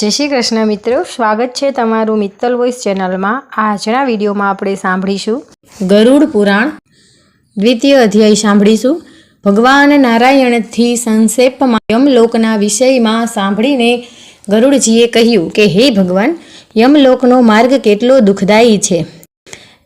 જય શ્રી કૃષ્ણ મિત્રો, સ્વાગત છે તમારું મિત્તલ વોઇસ ચેનલમાં. આજના વિડીયોમાં આપણે સાંભળીશું ગરુડ પુરાણ, દ્વિતીય અધ્યાય સાંભળીશું. ભગવાન નારાયણથી સંક્ષેપમાં યમલોકના વિષયમાં સાંભળીને ગરુડજીએ કહ્યું કે, હે ભગવાન, યમલોકનો માર્ગ કેટલો દુઃખદાયી છે.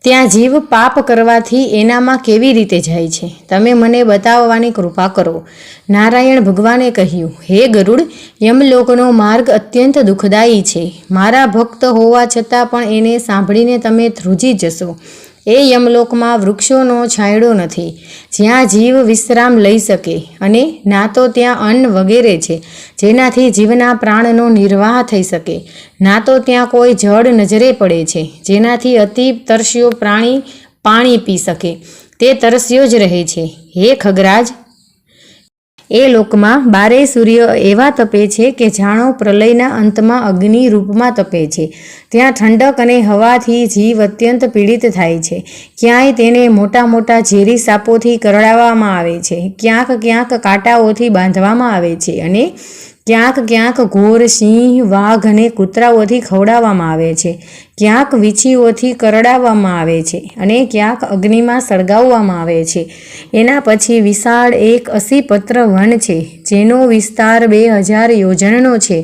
ત્યાં જીવ પાપ કરવાથી એનામાં કેવી રીતે જાય છે? તમે મને બતાવવાની કૃપા કરો. નારાયણ ભગવાને કહ્યું, હે ગરુડ, યમલોકનો માર્ગ અત્યંત દુઃખદાયી છે. મારા ભક્ત હોવા છતાં પણ એને સાંભળીને તમે ધ્રુજી જશો. એ યમલોકમાં વૃક્ષોનો છાંયડો નથી. જ્યાં જીવ વિશ્રામ લઈ શકે અને ના તો ત્યાં અન્ન વગેરે છે, જેનાથી જીવના પ્રાણનો નિર્વાહ થઈ શકે. ના તો ત્યાં કોઈ જળ નજરે પડે છે, જેનાથી અતિ તરસ્યો પ્રાણી પાણી પી શકે. તે તરસ્યો જ રહે છે. હે ખગરાજ એ લોકમાં બારે સૂર્ય એવા તપે છે કે જાણો પ્રલયના અંતમાં અગ્નિ રૂપમાં તપે છે. ત્યાં ઠંડક અને હવાથી જીવ અત્યંત પીડિત થાય છે. ક્યાંય તેને મોટા મોટા ઝેરી સાપોથી કરડાવવામાં આવે છે. ક્યાંક ક્યાંક કાંટાઓથી બાંધવામાં આવે છે અને ક્યાંક ક્યાંક ઘોર સિંહ, વાઘ અને કૂતરાઓથી ખવડાવવામાં આવે છે. ક્યાંક વીછીઓથી કરડાવવામાં આવે છે અને ક્યાંક અગ્નિમાં સળગાવવામાં આવે છે. એના પછી વિશાળ એક અસીપત્ર વન છે, જેનો વિસ્તાર બે હજાર યોજનનો છે.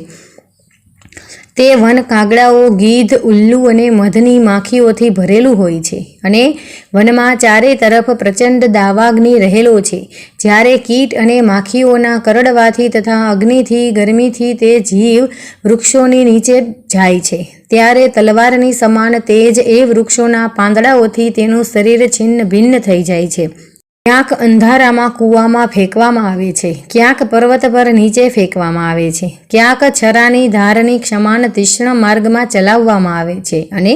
તે વન કાગડાઓ, ગીધ, ઉલ્લુ અને મધની માખીઓથી ભરેલું હોય છે અને વનમાં ચારે તરફ પ્રચંડ દાવાગ્નિ રહેલો છે. જ્યારે કીટ અને માખીઓના કરડવાથી તથા અગ્નિથી, ગરમીથી તે જીવ વૃક્ષોની નીચે જાય છે. ત્યારે તલવારની સમાન તેજ એ વૃક્ષોના પાંદડાઓથી તેનું શરીર છિન્ન ભિન્ન થઈ જાય છે. ક્યાંક અંધારામાં કૂવામાં ફેંકવામાં આવે છે, ક્યાંક પર્વત પર નીચે ફેંકવામાં આવે છે, ક્યાંક છરાની ધારની ક્ષમાન તીક્ષ્ણ માર્ગમાં ચલાવવામાં આવે છે અને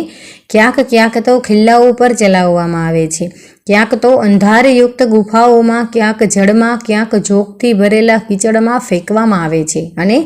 ક્યાંક ક્યાંક તો ખિલ્લાઓ પર ચલાવવામાં આવે છે. ક્યાંક તો અંધારયુક્ત ગુફાઓમાં, ક્યાંક જળમાં, ક્યાંક જોકથી ભરેલા કીચડમાં ફેંકવામાં આવે છે અને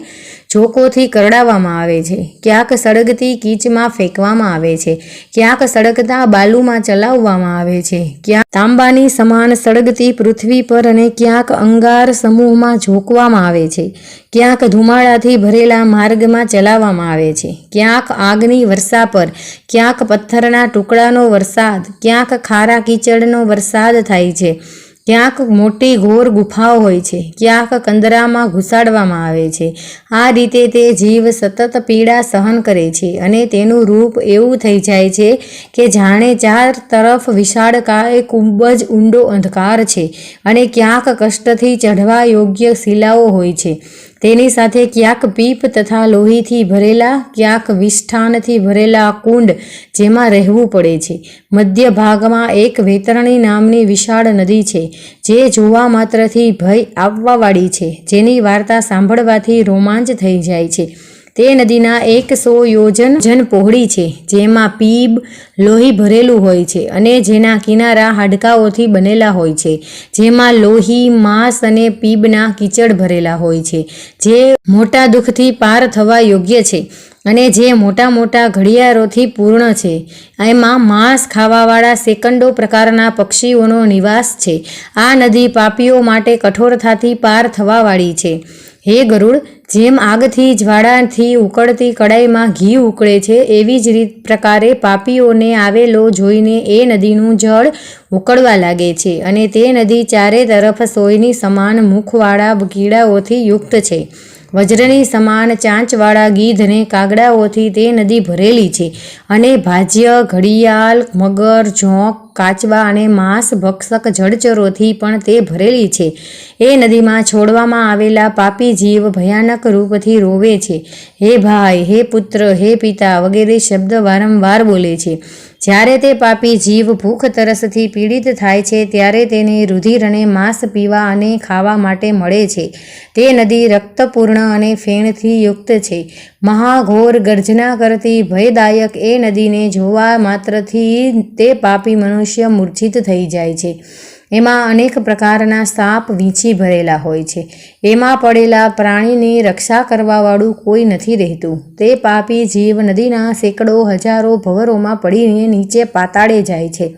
જોકોથી કરડાવવામાં આવે છે. ક્યાંક સળગતી કીચમાં ફેંકવામાં આવે છે. ક્યાંક સળગતા બાલુમાં ચલાવવામાં આવે છે. ક્યાંક તાંબાની સમાન સળગતી પૃથ્વી પર અને ક્યાંક અંગાર સમૂહમાં ઝોકવામાં આવે છે. ક્યાંક ધુમાડાથી ભરેલા માર્ગમાં ચલાવવામાં આવે છે. ક્યાંક આગની વર્ષા પર, ક્યાંક પથ્થરના ટુકડાનો વરસાદ, ક્યાંક ખારા કીચડનો વરસાદ થાય છે. ક્યાંક મોટી ઘોર ગુફાઓ હોય છે, ક્યાંક કંદરામાં ઘુસાડવામાં આવે છે. આ રીતે તે જીવ સતત પીડા સહન કરે છે અને તેનું રૂપ એવું થઈ જાય છે કે જાણે ચાર તરફ વિશાળ કાળે ખૂબ જ ઊંડો અંધકાર છે અને ક્યાંક કષ્ટથી ચઢવા યોગ્ય શિલાઓ હોય છે. તેની સાથે ક્યાંક પીપ તથા લોહીથી ભરેલા, ક્યાંક વિષ્ઠાનથી ભરેલા કુંડ જેમાં રહેવું પડે છે. મધ્ય ભાગમાં એક વેતરણી નામની વિશાળ નદી છે, જે જોવા માત્રથી ભય આવવાવાળી છે. જેની વાર્તા સાંભળવાથી રોમાંચ થઈ જાય છે. તે નદીના એકસો યોજન જન પહોળી છે, જેમાં પીબ લોહી ભરેલું હોય છે અને જેના કિનારા હાડકાઓથી બનેલા હોય છે, જેમાં લોહી, માંસ અને પીબના કીચડ ભરેલા હોય છે, જે મોટા દુઃખથી પાર થવા યોગ્ય છે અને જે મોટા મોટા ઘડિયાળોથી પૂર્ણ છે. એમાં માંસ ખાવાવાળા સેકન્ડો પ્રકારના પક્ષીઓનો નિવાસ છે. આ નદી પાપીઓ માટે કઠોરતાથી પાર થવાવાળી છે. હે ગરુડ, જેમ આગથી જ્વાળાથી ઉકળતી કડાઈમાં ઘી ઉકળે છે, એવી જ રીત પ્રકારે પાપીઓને આવેલો જોઈને એ નદીનું જળ ઉકળવા લાગે છે અને તે નદી ચારે તરફ સોયની સમાન મુખવાળા કીડાઓથી યુક્ત છે. વજ્રની સમાન ચાંચવાળા ગીધને કાગડાઓથી તે નદી ભરેલી છે અને ભાજ્ય, ઘડિયાળ, મગર, ઝોંક કાચવા અને માંસ ભક્ષક જળચરોથી પણ તે ભરેલી છે. એ નદીમાં છોડવામાં આવેલા પાપી જીવ ભયાનક રૂપથી રોવે છે. હે ભાઈ, હે પુત્ર, હે પિતા વગેરે શબ્દ વારંવાર બોલે છે. જ્યારે તે પાપી જીવ ભૂખ તરસથી પીડિત થાય છે, ત્યારે તેને રુધિર માંસ પીવા અને ખાવા માટે મળે છે. તે નદી રક્તપૂર્ણ અને ફેણથી યુક્ત છે. મહાઘોર ગર્જના કરતી ભયદાયક એ નદીને જોવા માત્રથી તે પાપી મનુષ્ય મૂર્છિત થઈ જાય છે. એમાં અનેક પ્રકારના સાપ વીંછી ભરેલા હોય છે. એમાં પડેલા પ્રાણીની રક્ષા કરવાવાળું કોઈ નથી રહેતું. તે પાપી જીવ નદીના સેંકડો હજારો ભવરોમાં પડીને નીચે પાતાળે જાય છે.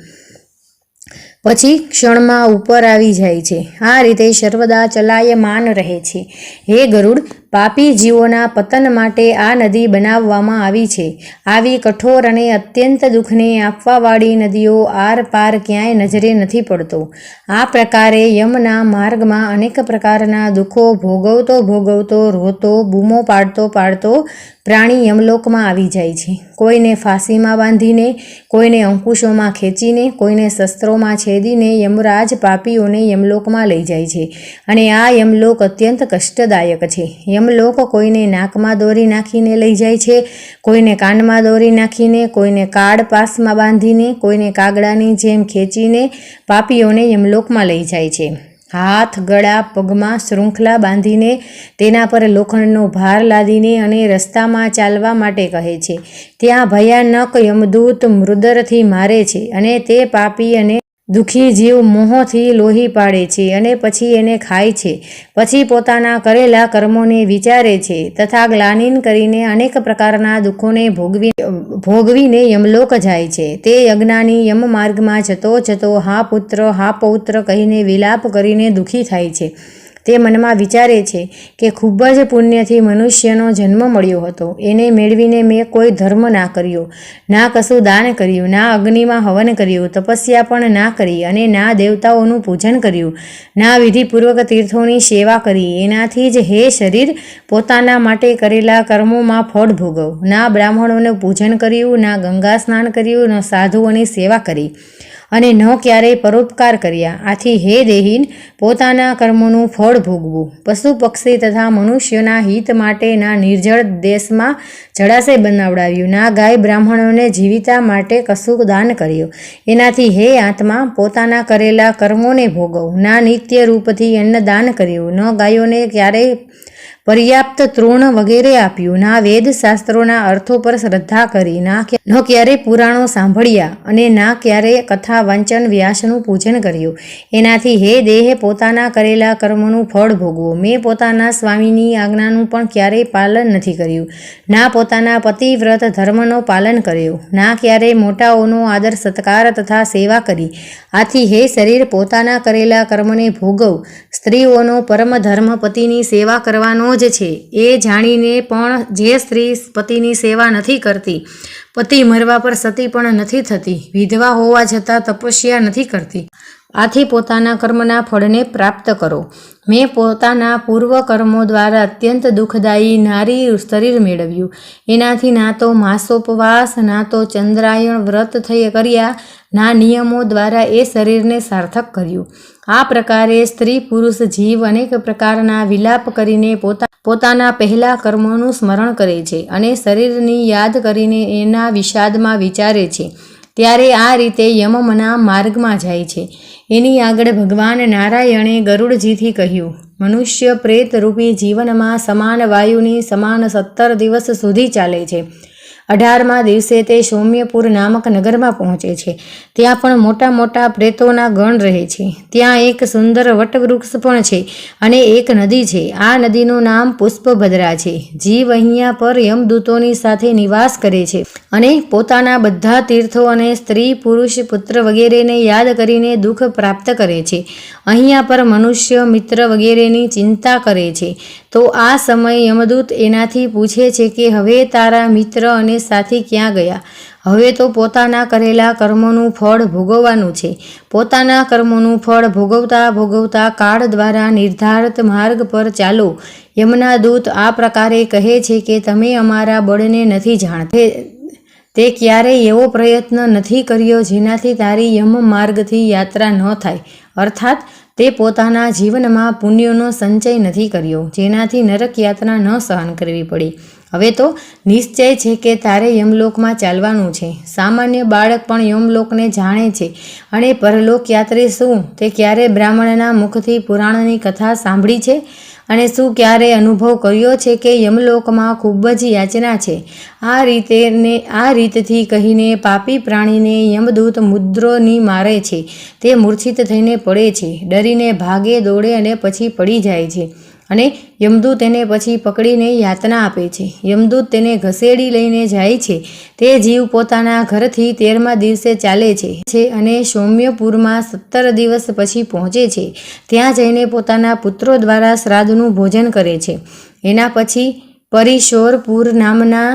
પછી ક્ષણમાં ઉપર આવી જાય છે. આ રીતે સર્વદા ચલાયમાન રહે છે. હે ગરુડ પાપી જીવોના પતન માટે આ નદી બનાવવામાં આવી છે. આવી કઠોર અને અત્યંત દુઃખને આપવાવાળી નદીઓ આર પાર ક્યાંય નજરે નથી પડતો. આ પ્રકારે યમના માર્ગમાં અનેક પ્રકારના દુઃખો ભોગવતો ભોગવતો, રોતો, બૂમો પાડતો પાડતો પ્રાણી યમલોકમાં આવી જાય છે. કોઈને ફાંસીમાં બાંધીને, કોઈને અંકુશોમાં ખેંચીને, કોઈને શસ્ત્રોમાં છેદીને યમરાજ પાપીઓને યમલોકમાં લઈ જાય છે. અને આ યમલોક અત્યંત કષ્ટદાયક છે. યમલોક કોઈને નાકમાં દોરી નાખીને લઈ જાય છે, કોઈને કાનમાં દોરી નાખીને, કોઈને કાળ પાસમાં બાંધીને, કોઈને કાગડાની જેમ ખેંચીને પાપીઓને યમલોકમાં લઈ જાય છે. હાથ, ગળા, પગમાં શૃંખલા બાંધીને તેના પર લોખંડનો ભાર લાદીને અને રસ્તામાં ચાલવા માટે કહે છે. ત્યાં ભયાનક યમદૂત મૃદરથી મારે છે અને તે પાપી અને દુઃખી જીવ મોહથી લોહી પાડે છે અને પછી એને ખાય છે. પછી પોતાના કરેલા કર્મોને વિચારે છે તથા ગ્લાનિન કરીને અનેક પ્રકારના દુઃખોને ભોગવી, ભોગવીને યમલોક જાય છે. તે અજ્ઞાની યમ માર્ગમાં જતો જતો હા પુત્ર, હા પૌત્ર કહીને વિલાપ કરીને દુઃખી થાય છે. તે મનમાં વિચારે છે કે ખૂબ જ પુણ્યથી મનુષ્યનો જન્મ મળ્યો હતો. એને મેળવીને મેં કોઈ ધર્મ ના કર્યો, ના કશું દાન કર્યું, ના અગ્નિમાં હવન કર્યું, તપસ્યા પણ ના કરી અને ના દેવતાઓનું પૂજન કર્યું, ના વિધિપૂર્વક તીર્થોની સેવા કરી. એનાથી જ હે શરીર, પોતાના માટે કરેલા કર્મોમાં ફળ ભોગવ. ના બ્રાહ્મણોનું પૂજન કર્યું, ના ગંગા સ્નાન કર્યું, ન સાધુઓની સેવા કરી. અને ન ક્યારેય પરોપકાર કર્યા. આથી હે દેહીન, પોતાના કર્મોનું ફળ ભોગવું. પશુ પક્ષી તથા મનુષ્યોના હિત માટેના નિર્જળ દેશમાં જળાશય બનાવડાવ્યું. ના ગાય બ્રાહ્મણોને જીવિતા માટે કશું દાન કર્યું. એનાથી હે આત્મા, પોતાના કરેલા કર્મોને ભોગવ. ના નિત્ય રૂપથી અન્નદાન કર્યું. ન ગાયોને ક્યારેય પર્યાપ્ત તૃણ વગેરે આપ્યું. ના વેદશાસ્ત્રોના અર્થો પર શ્રદ્ધા કરી, ના ન ક્યારે પુરાણો સાંભળ્યા અને ના ક્યારે કથા, વાંચન, વ્યાસનું પૂજન કર્યું. એનાથી હે દેહે પોતાના કરેલા કર્મનું ફળ ભોગવો. મેં પોતાના સ્વામીની આજ્ઞાનું પણ ક્યારેય પાલન નથી કર્યું. ના પોતાના પતિવ્રત ધર્મનો પાલન કર્યો. ના ક્યારેય મોટાઓનો આદર, સત્કાર તથા સેવા કરી. આથી હે શરીર પોતાના કરેલા કર્મને ભોગવ. સ્ત્રીઓનો પરમ ધર્મ પતિની સેવા કરવાનો જ છે. એ જાણીને પણ જે સ્ત્રી પતિની સેવા નથી કરતી, પતિ મરવા પર સતી પણ નથી થતી, વિધવા હોવા છતાં તપસ્યા નથી કરતી. આથી પોતાના કર્મના ફળને પ્રાપ્ત કરો. મેં પોતાના પૂર્વ કર્મો દ્વારા અત્યંત દુઃખદાયી નારી શરીર મેળવ્યું. એનાથી ના તો માસોપવાસ, ના તો ચંદ્રાયણ વ્રત થઈ કર્યા, ના નિયમો દ્વારા એ શરીરને સાર્થક કર્યું. આ પ્રકારે સ્ત્રી, પુરુષ, જીવ અનેક પ્રકારના વિલાપ કરીને પોતા, પોતાના પહેલા કર્મોનું સ્મરણ કરે છે અને શરીરની યાદ કરીને એના વિષાદમાં વિચારે છે. ત્યારે આ રીતે યમમના માર્ગમાં જાય છે. એની આગળ ભગવાન નારાયણે ગરુડજીથી કહ્યું, મનુષ્ય પ્રેત રૂપી જીવનમાં સમાન વાયુની સમાન સત્તર દિવસ સુધી ચાલે છે. અઢારમા દિવસે તે સૌમ્યપુર નામક નગરમાં પહોંચે છે. ત્યાં પણ મોટા મોટા પ્રેતોના ગણ રહે છે. ત્યાં એક સુંદર વટવૃક્ષ પણ છે અને એક નદી છે. આ નદીનું નામ પુષ્પભદ્રા છે. જીવ અહીંયા પર યમદૂતોની સાથે નિવાસ કરે છે અને પોતાના બધા તીર્થો અને સ્ત્રી, પુરુષ, પુત્ર વગેરેને યાદ કરીને દુઃખ પ્રાપ્ત કરે છે. અહીંયા પર મનુષ્ય, મિત્ર વગેરેની ચિંતા કરે છે. તો આ સમયે યમદૂત એનાથી પૂછે છે કે હવે તારા મિત્ર અને સાથી ક્યાં ગયા? હવે તો પોતાના કરેલા કર્મોનું ફળ ભોગવવાનું છે. પોતાના કર્મોનું ફળ ભોગવતા ભોગવતા કાળ દ્વારા નિર્ધારિત માર્ગ પર ચાલો. યમના દૂત આ પ્રકારે કહે છે કે તમે અમારા બળને નથી જાણતા. તે ક્યારેય એવો પ્રયત્ન નથી કર્યો જેનાથી તારી યમ માર્ગથી યાત્રા ન થાય. અર્થાત, તે પોતાના જીવનમાં પુણ્યનો સંચય નથી કર્યો, જેનાથી નરક યાત્રા ન સહન કરવી પડી. હવે તો નિશ્ચય છે કે તારે યમલોકમાં ચાલવાનું છે. સામાન્ય બાળક પણ યમલોકને જાણે છે. અને પરલોક યાત્રી શું? તે ક્યારે બ્રાહ્મણના મુખથી પુરાણની કથા સાંભળી છે? અને શું ક્યારે અનુભવ કર્યો છે કે યમલોકમાં ખૂબ જ યાચના છે? આ રીતે ને આ રીતથી કહીને પાપી પ્રાણીને યમદૂત મુદ્રોની મારે છે. તે મૂર્છિત થઈને પડે છે. ડરીને ભાગે દોડે અને પછી પડી જાય છે. અને યમદૂત તેને પછી પકડીને યાતના આપે છે. યમદૂત તેને ઘસેડી લઈને જાય છે. તે જીવ પોતાના ઘરથી તેરમા દિવસે ચાલે છે અને સૌમ્યપુરમાં સત્તર દિવસ પછી પહોંચે છે. ત્યાં જઈને પોતાના પુત્રો દ્વારા શ્રાદ્ધનું ભોજન કરે છે. એના પછી પરિશોરપુર નામના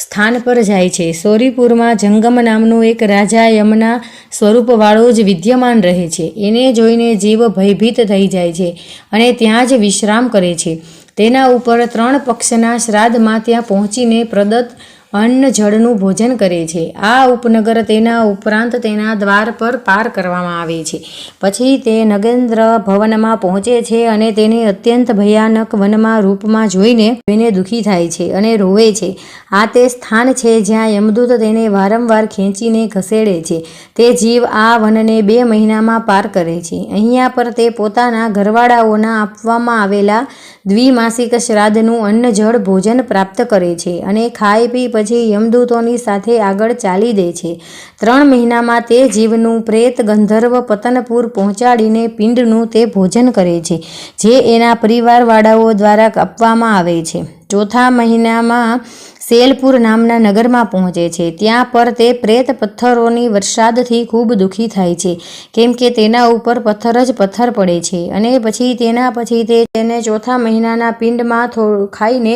સ્થાન પર જાય છે. સોરીપુરમાં જંગમ નામનો એક રાજા યમના સ્વરૂપવાળો જ વિદ્યમાન રહે છે. એને જોઈને જીવ ભયભીત થઈ જાય છે અને ત્યાં જ વિશ્રામ કરે છે. તેના ઉપર ત્રણ પક્ષના શ્રાદ્ધમાં ત્યાં પહોંચીને પ્રદત્ત અન્ન જળનું ભોજન કરે છે. આ ઉપનગર તેના ઉપરાંત તેના દ્વાર પર પાર કરવામાં આવે છે. પછી તે નગેન્દ્ર ભવનમાં પહોંચે છે અને તેને અત્યંત ભયાનક વનમાં રૂપમાં જોઈને તેને દુઃખી થાય છે અને રોવે છે. આ તે સ્થાન છે જ્યાં યમદૂત તેને વારંવાર ખેંચીને ખસેડે છે. તે જીવ આ વનને બે મહિનામાં પાર કરે છે. અહીંયા પર તે પોતાના ઘરવાળાઓના આપવામાં આવેલા દ્વિમાસિક શ્રાદ્ધનું અન્ન જળ ભોજન પ્રાપ્ત કરે છે અને ખાઈ પી પછી યમદૂતોની સાથે આગળ ચાલી દે છે. ત્રણ મહિનામાં તે જીવનું પ્રેત ગંધર્વ પતનપુર પહોંચાડીને પિંડનું તે ભોજન કરે છે, જે એના પરિવારવાળાઓ દ્વારા આપવામાં આવે છે. ચોથા મહિનામાં સેલપુર નામના નગરમાં પહોંચે છે. ત્યાં પર તે પ્રેત પથ્થરોની વરસાદથી ખૂબ દુઃખી થાય છે. કેમ કે તેના ઉપર પથ્થર જ પથ્થર પડે છે અને પછી તેના પછી તે તેને ચોથા મહિનાના પિંડમાં થોડું ખાઈને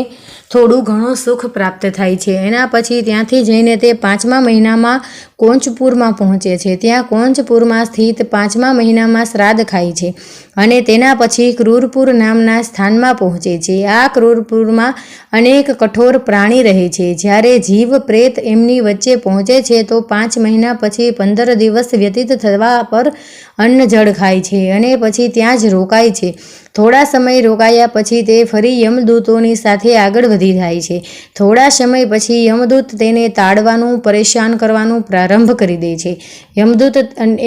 થોડું ઘણું સુખ પ્રાપ્ત થાય છે. એના પછી ત્યાંથી જઈને તે પાંચમા મહિનામાં કોંચપુરમાં પહોંચે છે. ત્યાં કોંચપુરમાં સ્થિત પાંચમા મહિનામાં શ્રાદ્ધ ખાય છે અને તેના પછી ક્રૂરપુર નામના સ્થાનમાં પહોંચે છે. આ ક્રૂરપુરમાં અનેક કઠોર પ્રાણી રહે છે. જ્યારે જીવ પ્રેત એમની વચ્ચે પહોંચે છે તો પાંચ મહિના પછી પંદર દિવસ વ્યતીત થવા પર અન્ન જળ ખાય છે અને પછી ત્યાં જ રોકાય છે. થોડા સમય રોકાયા પછી તે ફરી યમદૂતોની સાથે આગળ વધી જાય છે. થોડા સમય પછી યમદૂત તેને તાડવાનું, પરેશાન કરવાનું પ્રારંભ કરી દે છે. યમદૂત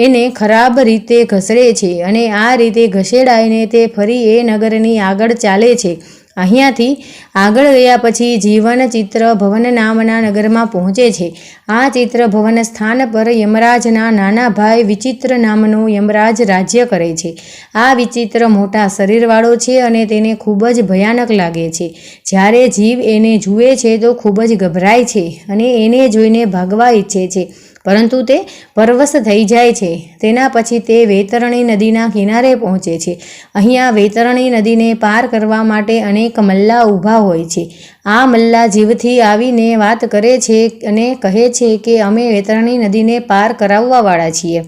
એને ખરાબ રીતે ઘસડે છે અને આ રીતે ઘસેડાઈને તે ફરી એ નગરની આગળ ચાલે છે. અહીંયાથી આગળ ગયા પછી જીવન ચિત્ર ભવન નામના નગરમાં પહોંચે છે. આ ચિત્ર ભવન સ્થાન પર યમરાજના નાના ભાઈ વિચિત્ર નામનો યમરાજ રાજ્ય કરે છે. આ વિચિત્ર મોટા શરીરવાળો છે અને તેને ખૂબ જ ભયાનક લાગે છે. જ્યારે જીવ એને જુએ છે તો ખૂબ જ ગભરાય છે અને એને જોઈને ભાગવા ઈચ્છે છે. પરંતુ તે પરવશ થઈ જાય છે. તેના પછી તે વૈતરણી નદીના કિનારે પહોંચે છે. અહીંયા વૈતરણી નદીને પાર કરવા માટે અનેક મલ્લા ઊભા હોય છે. આ મલ્લા જીવથી આવીને વાત કરે છે અને કહે છે કે અમે વૈતરણી નદીને પાર કરાવવાવાળા છીએ.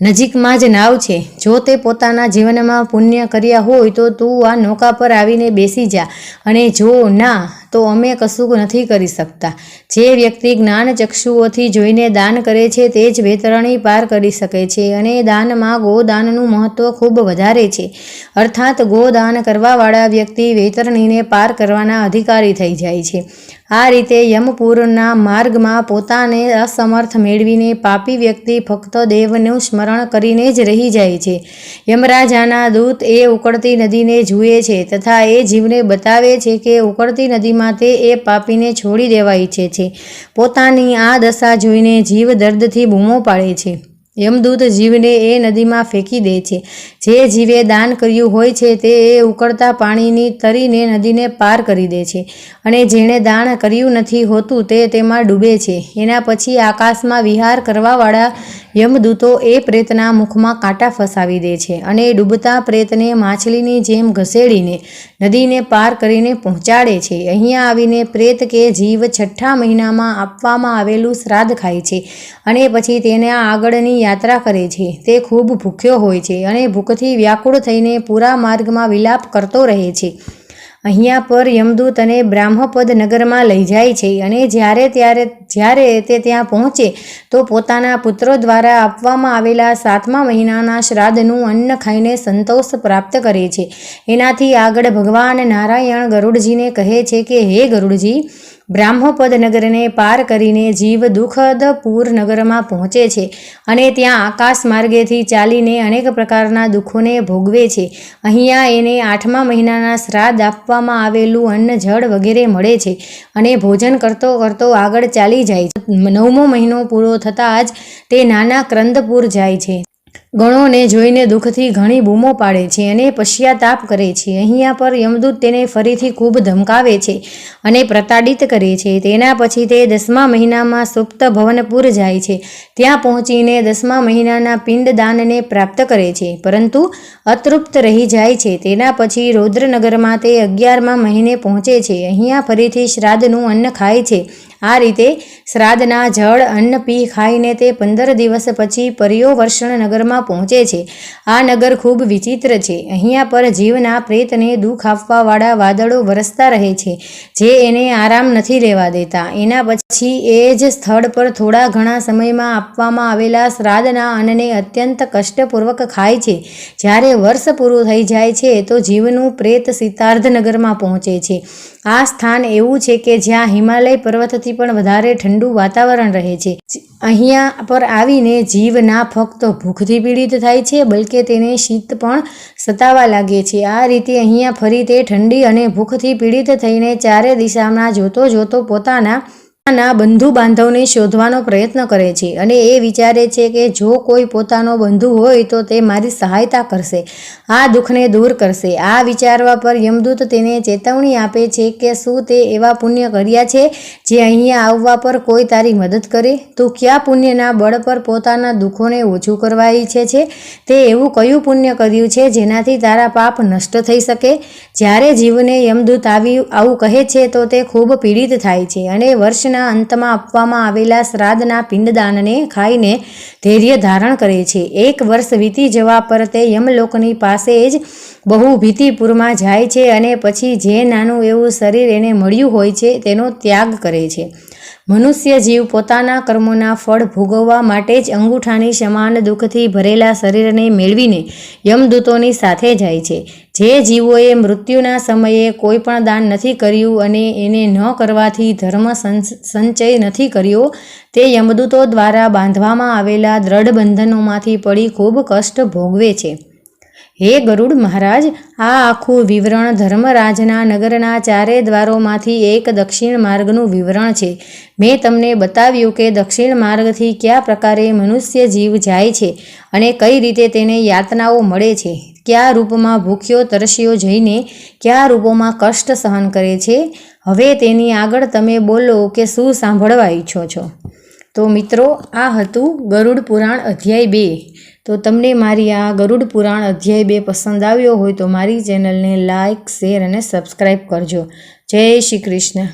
નજીકમાં જ નાવ છે. જો તે પોતાના જીવનમાં પુણ્ય કર્યા હોય તો તું આ નૌકા પર આવીને બેસી જા. અને જો ના, તો અમે કશું નથી કરી શકતા. જે વ્યક્તિ જ્ઞાન ચક્ષુઓથી જોઈને દાન કરે છે તે જ વેતરણી પાર કરી શકે છે અને દાનમાં ગોદાનનું મહત્વ ખૂબ વધારે છે. અર્થાત ગોદાન કરવાવાળા વ્યક્તિ વેતરણીને પાર કરવાના અધિકારી થઈ જાય છે. આ રીતે યમપુરના માર્ગમાં પોતાને અસમર્થ મેળવીને પાપી વ્યક્તિ ફક્ત દેવનું સ્મરણ કરીને જ રહી જાય છે. યમરાજાના દૂત એ ઉકળતી નદીને જુએ છે તથા એ જીવને બતાવે છે કે ઉકળતી નદીમાં તે એ પાપીને છોડી દેવા ઈચ્છે છે. પોતાની આ દશા જોઈને જીવ દર્દથી બૂમો પાડે છે. યમદૂત જીવને એ નદીમાં ફેંકી દે છે. જે જીવે દાન કર્યું હોય છે તે એ ઉકળતા પાણીની તરીને નદીને પાર કરી દે છે અને જેણે દાન કર્યું નથી હોતું તે તેમાં ડૂબે છે. એના પછી આકાશમાં વિહાર કરવાવાળા યમદૂતો એ પ્રેતના મુખમાં કાંટા ફસાવી દે છે અને ડૂબતા પ્રેતને માછલીની જેમ ઘસેડીને નદીને પાર કરીને પહોંચાડે છે. અહીંયા આવીને પ્રેત કે જીવ છઠ્ઠા મહિનામાં આપવામાં આવેલું શ્રાદ્ધ ખાય છે અને પછી તેને આગળની યાત્રા કરે છે. તે ખૂબ ભૂખ્યો હોય છે અને ભૂખથી વ્યાકુળ થઈને પૂરા માર્ગમાં વિલાપ કરતો રહે છે. અહીંયા પર યમદૂત અને બ્રાહ્મપદ નગરમાં લઈ જાય છે અને જ્યારે ત્યારે જ્યારે તે ત્યાં પહોંચે તો પોતાના પુત્રો દ્વારા આપવામાં આવેલા સાતમા મહિનાના શ્રાદ્ધનું અન્ન ખાઈને સંતોષ પ્રાપ્ત કરે છે. એનાથી આગળ ભગવાન નારાયણ ગરુડજીને કહે છે કે, હે ગરુડજી, બ્રાહ્મપદ નગરને પાર કરીને જીવ દુઃખદ પૂર નગરમાં પહોંચે છે અને ત્યાં આકાશ માર્ગેથી ચાલીને અનેક પ્રકારના દુઃખોને ભોગવે છે. અહીંયા એને આઠમા મહિનાના શ્રાદ્ધ આપવામાં આવેલું અન્ન જળ વગેરે મળે છે અને ભોજન કરતો કરતો આગળ ચાલી જાય નવમો મહિનો પૂરો થતાં જ તે નાના ક્રંદપુર જાય છે. ગણોને જોઈને દુઃખથી ઘણી બૂમો પાડે છે અને પશ્ચાતાપ કરે છે. અહીંયા પર યમદૂત તેને ફરીથી ખૂબ ધમકાવે છે અને પ્રતાડિત કરે છે. તેના પછી તે દસમા મહિનામાં સુપ્ત ભવનપુર જાય છે. ત્યાં પહોંચીને દસમા મહિનાના પિંડદાનને પ્રાપ્ત કરે છે. પરંતુ અતૃપ્ત રહી જાય છે. તેના પછી રૌદ્રનગરમાં તે અગિયારમા મહિને પહોંચે છે. અહીંયા ફરીથી શ્રાદ્ધનું અન્ન ખાય છે. આ રીતે શ્રાદ્ધના જળ, અન્ન, પી ખાઈને તે પંદર દિવસ પછી પર્યોવર્ષણ નગરમાં પહોંચે છે. આ નગર ખૂબ વિચિત્ર છે. અહીંયા પર જીવના પ્રેતને દુઃખ આપવાવાળા વાદળો વરસતા રહે છે. જે એને આરામ નથી લેવા દેતા. એના પછી એ જ સ્થળ પર થોડા ઘણા સમયમાં આપવામાં આવેલા શ્રાદ્ધના અન્નને અત્યંત કષ્ટપૂર્વક ખાય છે. જ્યારે વર્ષ પૂરું થઈ જાય છે, તો જીવનું પ્રેત સિદ્ધાર્થનગરમાં પહોંચે છે. આ સ્થાન એવું છે કે જ્યાં હિમાલય પર્વતથી પણ વધારે ઠંડુ વાતાવરણ રહે છે. અહીંયા પર આવીને જીવ ના ફક્ત ભૂખથી પીડિત થાય છે, બલકે તેને શીત પણ સતાવા લાગે છે. આ રીતે અહીંયા ફરી તે ઠંડી અને ભૂખથી પીડિત થઈને ચારે દિશામાં જોતો જોતો પોતાના પોતાના બંધુ બાંધવને શોધવાનો પ્રયત્ન કરે છે અને એ વિચારે છે કે જો કોઈ પોતાનો બંધુ હોય તો તે મારી સહાયતા કરશે, આ દુઃખને દૂર કરશે. આ વિચારવા પર યમદૂત તેને ચેતવણી આપે છે કે શું તે એવા પુણ્ય કર્યા છે જે અહીંયા આવવા પર કોઈ તારી મદદ કરે? તું કયા પુણ્યના બળ પર પોતાના દુઃખોને ઓછું કરવા ઈચ્છે છે? તે એવું કયું પુણ્ય કર્યું છે જેનાથી તારા પાપ નષ્ટ થઈ શકે? જ્યારે જીવને યમદૂત આવી આવું કહે છે તો તે ખૂબ પીડિત થાય છે અને વર્ષના અંતમાં આપવામાં આવેલા શ્રાદ્ધના પિંડદાનને ખાઈને ધૈર્ય ધારણ કરે છે. એક વર્ષ વીતી જવા પર તે યમલોકની પાસે જ બહુ ભીતિપુરમાં જાય છે અને પછી જે નાનું એવું શરીર એને મળ્યું હોય છે તેનો ત્યાગ કરે છે. મનુષ્ય જીવ પોતાના કર્મોના ફળ ભોગવવા માટે જ અંગૂઠાની સમાન દુઃખથી ભરેલા શરીરને મેળવીને યમદૂતોની સાથે જાય છે. જે જીવોએ મૃત્યુના સમયે કોઈ પણ દાન નથી કર્યું અને એને ન કરવાથી ધર્મ સંચય નથી કર્યો, તે યમદૂતો દ્વારા બાંધવામાં આવેલા દ્રઢ બંધનોમાંથી પડી ખૂબ કષ્ટ ભોગવે છે. હે ગરુડ મહારાજ, આ આખું વિવરણ ધર્મરાજના નગરના ચારે દ્વારોમાંથી એક દક્ષિણ માર્ગનું વિવરણ છે. મેં તમને બતાવ્યું કે દક્ષિણ માર્ગથી કયા પ્રકારે મનુષ્ય જીવ જાય છે અને કઈ રીતે તેને યાતનાઓ મળે છે. કયા રૂપમાં ભૂખ્યો તરસ્યો જઈને કયા રૂપોમાં કષ્ટ સહન કરે છે. હવે તેની આગળ તમે બોલો કે શું સાંભળવા ઈચ્છો છો. તો મિત્રો, આ હતું ગરુડ પુરાણ અધ્યાય બે. તો તમને મારી આ ગરુડ પુરાણ અધ્યાય બે પસંદ આવ્યો હોય તો મારી ચેનલને લાઇક શેર અને સબસ્ક્રાઈબ કરજો. જય શ્રી કૃષ્ણ.